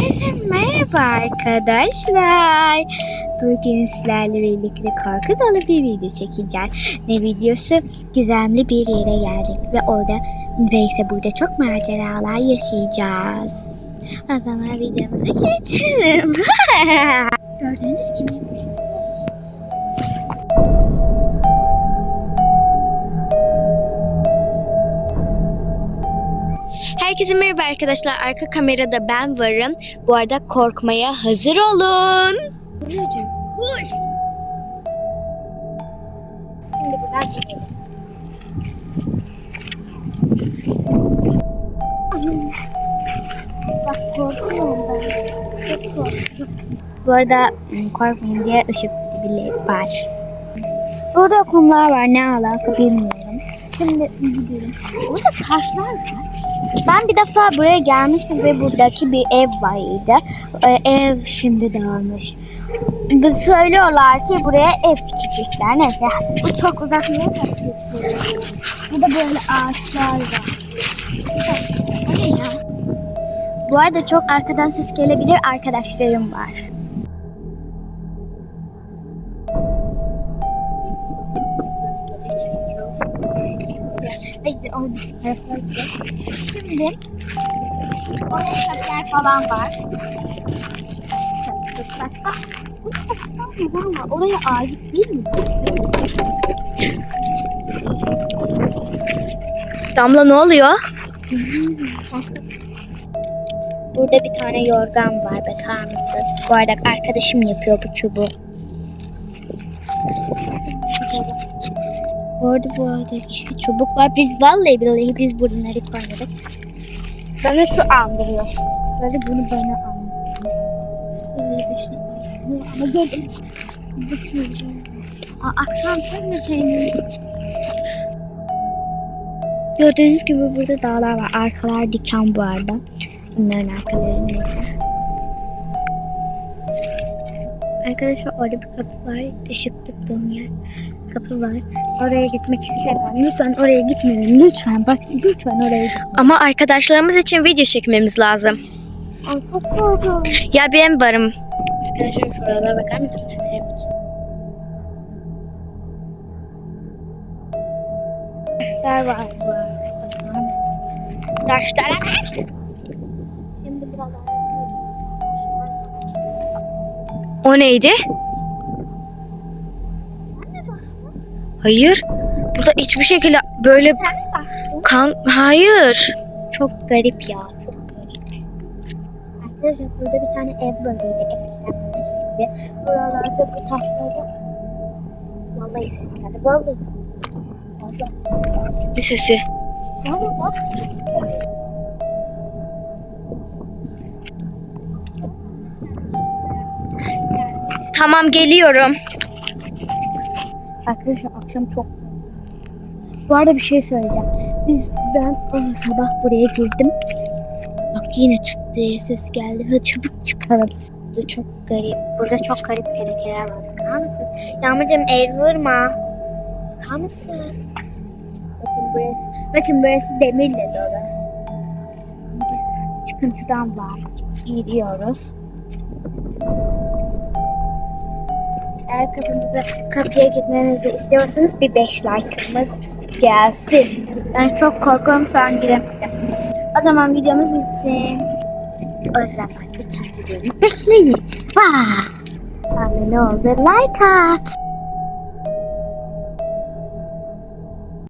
Herkese merhaba arkadaşlar. Bugün sizlerle birlikte korku dolu bir video çekeceğim. Ne videosu? Gizemli bir yere geldik ve orada neyse burada çok maceralar yaşayacağız. O zaman videomuza geçelim. Gördüğünüz gibi Herkese merhaba arkadaşlar. Arka kamerada ben varım. Bu arada korkmaya hazır olun. Bu nedir? Vur. Şimdi buradan gidelim. Bak. Bu arada ım, korkmayın diye ışık bile var. Burada kumlar var. Ne alaka bilmiyorum. Şimdi gidelim. Burada taşlar var. Ben bir defa buraya gelmiştim ve buradaki bir ev vardı. Ee, ev şimdi dağılmış. Söylüyorlar ki buraya ev dikecekler. Neyse bu çok uzak bir yer. Burada böyle ağaçlar var. Bu arada çok arkadan ses gelebilir. Arkadaşlarım var. Neyse onu bir tarafa koyalım. Şimdi çöpler falan var. Neden var? Oraya ait değil mi? Damla ne oluyor? Burada bir tane yorgan var bakar mısınız? Bu arada arkadaşım yapıyor bu çubuğu. Bu arada bu aradaki çubuk var. Biz vallahi billahi biz bunları koymadık. Bana su andırıyor. Böyle bunu bana andırıyor. Bir şey. Ama gelin. Aa, akşam şeyini. Gördüğünüz gibi burada dağlar var. Arkalar diken bu arada. Bunların arkaları neyse. Arkadaşlar orada bir kapı var. Işık tuttuğum yer. Kapı var. Oraya gitmek istemem. Lütfen oraya gitmeyin. Lütfen bak lütfen oraya gitmeyin. Ama arkadaşlarımız için video çekmemiz lazım. Ay çok korkuyorum. Ya ben varım. Arkadaşlar şuralara bakar mısın? Fenere bak. Taşlar var. bu arada. O neydi? Sen mi bastın? Hayır. Burada hiçbir şekilde böyle Sen mi bastın? kan... Hayır. Çok garip ya. Çok garip. Arkadaşlar burada bir tane ev böyleydi eskiden. Şimdi buralarda bu taşlarda Vallahi ses geldi. Vallahi. Vallahi. Ne sesi? Vallahi bak Tamam geliyorum. Arkadaşlar akşam çok Bu arada bir şey söyleyeceğim. Biz ben o sabah buraya girdim. Bak yine çıt ses geldi. Hadi çabuk çıkalım. Burada çok garip. Burada çok garip tehlikeler var. Bakar mısın? Yağmurcuğum el vurma. Bakar mısınız? Bakın burası, bakın burası demirle dolu. Çıkıntıdan var. Gidiyoruz. Eğer kapımıza, kapıya gitmenizi istiyorsanız bir 5 like'ımız gelsin. Ben çok korkuyorum şu an giremedim. O zaman videomuz bitsin. O zaman ikinci bölümü bekleyin. Vaa! Abone ol ve like at.